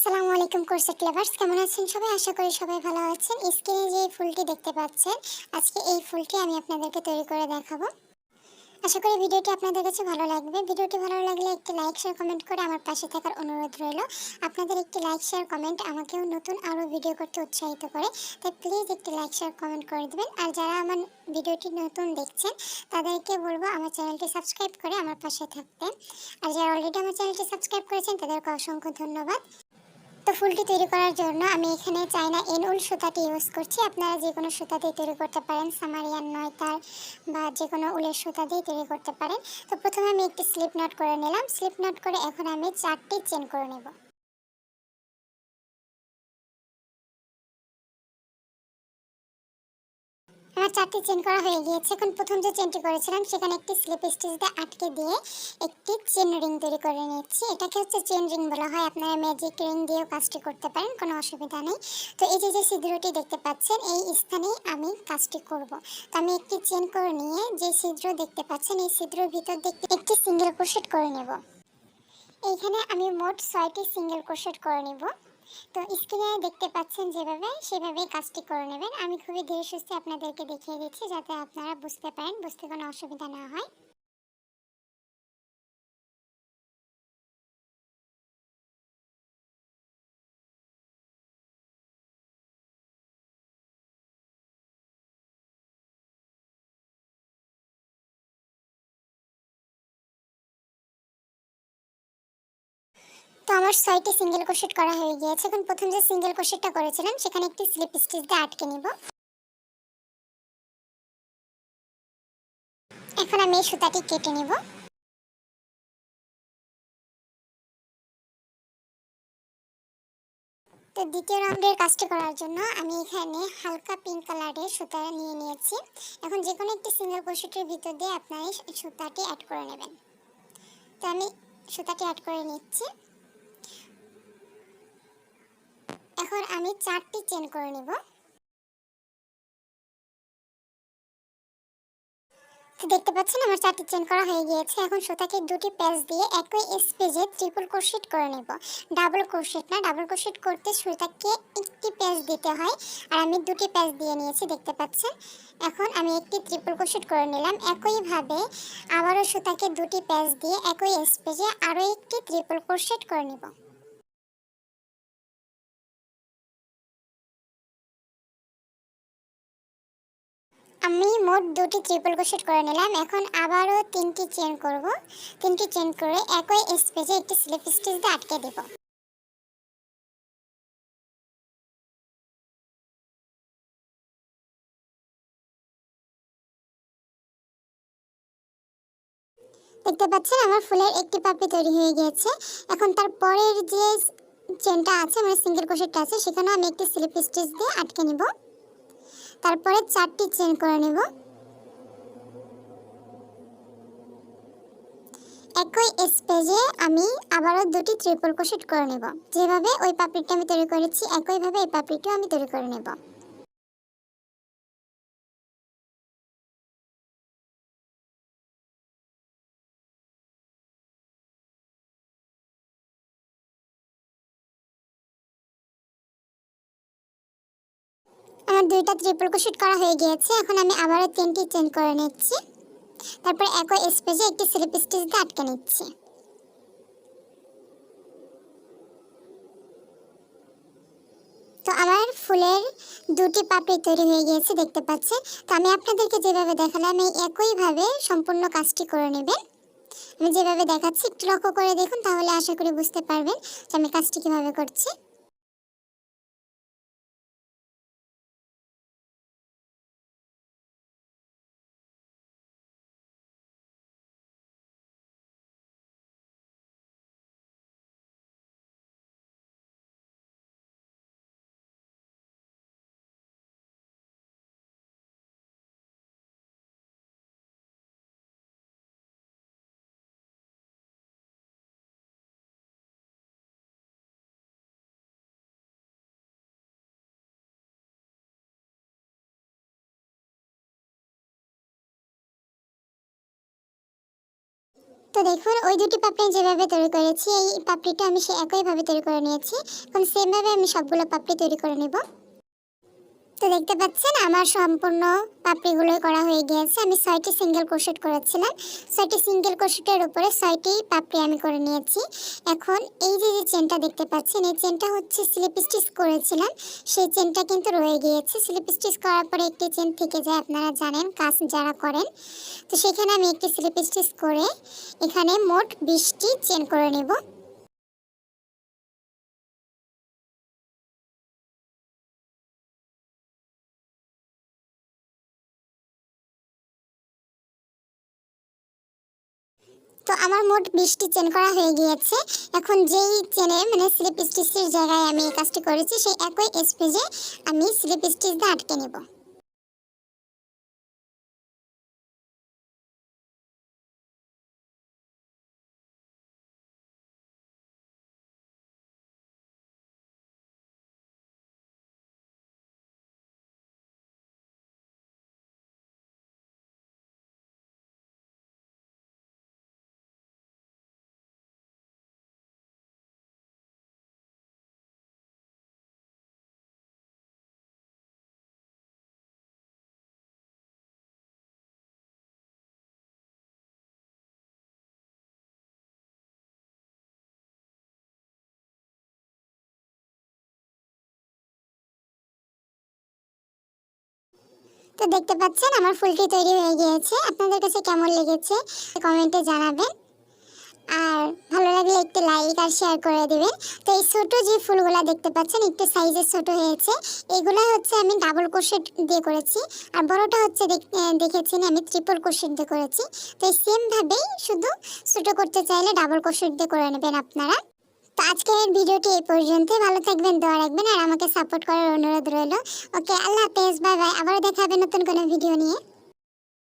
আসসালামু আলাইকুম corset lovers কেমন আছেন সবাই? আশা করি সবাই ভালো আছেন। স্ক্রিনে যে ফুলটি দেখতে পাচ্ছেন, আজকে এই ফুলটি আমি আপনাদেরকে তৈরি করে দেখাবো। আশা করি ভিডিওটি আপনাদের কাছে ভালো লাগবে। ভিডিওটি ভালো লাগলে একটি লাইক শেয়ার কমেন্ট করে আমার পাশে থাকার অনুরোধ রইল। আপনাদের একটি লাইক শেয়ার কমেন্ট আমাকেও নতুন আরও ভিডিও করতে উৎসাহিত করে। তাই প্লিজ একটি লাইক শেয়ার কমেন্ট করে দেবেন। আর যারা আমার ভিডিওটি নতুন দেখছেন, তাদেরকে বলব আমার চ্যানেলটি সাবস্ক্রাইব করে আমার পাশে থাকতে। আর যারা অলরেডি আমার চ্যানেলটি সাবস্ক্রাইব করেছেন, তাদেরকে অসংখ্য ধন্যবাদ। তো ফুলটি তৈরি করার জন্য আমি এখানে চাইনা এন উল সুতাটি ইউজ করছি। আপনারা যে কোনো সুতা দিয়ে তৈরি করতে পারেন, সামারিয়ান নয়তার বা যে কোনো উলের সুতা দিয়ে তৈরি করতে পারেন। তো প্রথমে আমি একটি স্লিপ নট করে নিলাম। স্লিপ নট করে এখন আমি চারটি চেন করে নেব। আমার চারটি চেন করা হয়ে গিয়েছে। এখন প্রথম যে চেনটি করেছিলাম, সেখানে একটি স্লিপ স্টিচ দিয়ে আটকে দিয়ে একটি চেন রিং তৈরি করে নিচ্ছি এটাকে হচ্ছে চেন রিং বলা হয়। আপনারা ম্যাজিক রিং দিয়েও কাজটি করতে পারেন, কোনো অসুবিধা নেই। তো এই যে যে ছিদ্রটি দেখতে পাচ্ছেন, এই স্থানেই আমি কাজটি করব। তো আমি একটি চেন করে নিয়ে যে ছিদ্র দেখতে পাচ্ছেন, এই ছিদ্রের ভিতর দেখতে একটি সিঙ্গেল ক্রোশেট করে নেব। এইখানে আমি মোট ছয়টি সিঙ্গেল ক্রোশেট করে নেব। তো স্ক্রিনে দেখতে পাচ্ছেন যেভাবে, সেভাবেই কাজটি করে নেবেন। আমি খুবই ধীরে সুস্থে আপনাদেরকে দেখিয়ে দিচ্ছি যাতে আপনারা বুঝতে পারেন, বুঝতে কোনো অসুবিধা না হয়। তো আমার ছয়টি সিঙ্গেল ক্রোশেট করা হয়ে গিয়েছে। এখন প্রথম যে সিঙ্গেল ক্রোশেটটা করেছিলাম, সেখানে একটি স্লিপ স্টিচ দিয়ে আটকে নিব। এখন আমি এই সুতাটি কেটে নিব। তো দ্বিতীয় রাউন্ডের কাজটি করার জন্য আমি এখানে হালকা পিঙ্ক কালারের সুতা নিয়ে নিয়েছি। এখন যে কোনো একটি সিঙ্গেল ক্রোশেটের ভিতর দিয়ে আপনারা সুতাটি অ্যাড করে নেবেন। তো আমি সুতাটি অ্যাড করে নিচ্ছি। এখন আমি চারটি চেন করে নিব। দেখতে পাচ্ছেন আমার চারটি চেন করা হয়ে গিয়েছে। এখন সুতাকে দুটি প্যাচ দিয়ে একই স্পেজে ট্রিপল ক্রোশেট করে নেব। ডাবল ক্রোশেট না, ডাবল ক্রোশেট করতে সুতাকে একটি প্যাচ দিতে হয়। আর আমি দুটি প্যাচ দিয়ে নিয়েছি, দেখতে পাচ্ছেন? এখন আমি একটি ট্রিপল ক্রোশেট করে নিলাম। একইভাবে আবারও সুতাকে দুটি প্যাচ দিয়ে একই স্পেজে আরও একটি ট্রিপল ক্রোশেট করে নেব। আমি মোট দুটি ট্রিপল ক্রোশেট করে নিলাম। এখন আবারও তিনটি চেন করব। তিনটি চেন করে একই স্পেসে একটি স্লিপ স্টিচ দিয়ে আটকে দেব। দেখতে পাচ্ছেন আমার ফুলের একটি পাপড়ি তৈরি হয়ে গিয়েছে। এখন তার পরের যে চেনটা আছে মানে সিঙ্গেল ক্রোশেটটা আছে, সেখানেও আমি একটি স্লিপ স্টিচ দিয়ে আটকে নিব। তারপরে চারটি চেন করে নেব। একই স্পেজে আমি আবারও দুটি ত্রিপল কোশেট করে নেব। যেভাবে ওই পাপড়িটা আমি তৈরি করেছি, একইভাবে এই পাপড়িটাও আমি তৈরি করে নেব। আমার দুইটা ট্রিপল ক্রোশেট করা হয়ে গিয়েছে, এখন আমি আবারও তিনটি চেন করে নিচ্ছি। তারপর একই স্পেসে একটি স্লিপ স্টিচ দিয়ে আটকে নিচ্ছি। তো আমার ফুলের দুটি পাপড়ি তৈরি হয়ে গিয়েছে, দেখতে পাচ্ছেন। তো আমি আপনাদেরকে যেভাবে দেখালাম, এই একইভাবে সম্পূর্ণ কাজটি করে নেবেন। আমি যেভাবে দেখাচ্ছি, একটু লক্ষ্য করে দেখুন, তাহলে আশা করি বুঝতে পারবেন যে আমি কাজটি কীভাবে করছি। তো দেখুন, ওই দুটি পাপড়ি যেভাবে তৈরি করেছি, এই পাপড়িটা আমি সে একইভাবে তৈরি করে নিয়েছি। এখন সেমভাবে আমি সবগুলো পাপড়ি তৈরি করে নেব। তো দেখতে পাচ্ছেন, আমার সম্পূর্ণ পাপড়িগুলো করা হয়ে গিয়েছে। আমি ছয়টি সিঙ্গেল কোশেট করেছিলাম। ছয়টি সিঙ্গেল কোশেটের উপরে ছয়টি পাপড়ি আমি করে নিয়েছি। এখন এই যে যে চেনটা দেখতে পাচ্ছেন, এই চেনটা হচ্ছে স্লিপ স্টিচ করেছিলাম। সেই চেনটা কিন্তু রয়ে গিয়েছে। স্লিপ স্টিচ করার পরে একটি চেন থেকে যায়, আপনারা জানেন, কাজ যারা করেন। তো সেখানে আমি একটি স্লিপ স্টিচ করে এখানে মোট বিশটি চেন করে নেব। তো আমার মোট বিশটি চেন করা হয়ে গিয়েছে। এখন যেই চেনে মানে স্লিপ স্টিচের জায়গায় আমি এই কাজটি করেছি, সেই একই স্পেজে আমি স্লিপ স্টিচ দিয়ে আটকে নেব। তো দেখতে পাচ্ছেন আমার ফুলটি তৈরি হয়ে গিয়েছে। আপনাদের কাছে কেমন লেগেছে কমেন্টে জানাবেন। আর ভালো লাগলে একটু লাইক আর শেয়ার করে দেবেন। তো এই ছোট যে ফুলগুলা দেখতে পাচ্ছেন, একটু সাইজের ছোট হয়েছে। এগুলো হচ্ছে আমি ডাবল কোশেট দিয়ে করেছি। আর বড়টা হচ্ছে দেখেছেন আমি ট্রিপল কোশেট দিয়ে করেছি। তো এই সেম ভাবেই শুধু ছোট করতে চাইলে ডাবল কোশেট দিয়ে করে নেবেন আপনারা। তো আজকের ভিডিওটি এই পর্যন্তই। ভালো থাকবেন, দোয়া রাখবেন, আর আমাকে সাপোর্ট করার অনুরোধ রইল। ওকে আল্লাহ হাফেজ বাই বাই আবারও দেখা হবে নতুন কোনো ভিডিও নিয়ে।